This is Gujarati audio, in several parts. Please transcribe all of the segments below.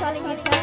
Sorry.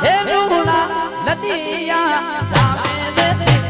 હે લુણા લદિયા જામે દે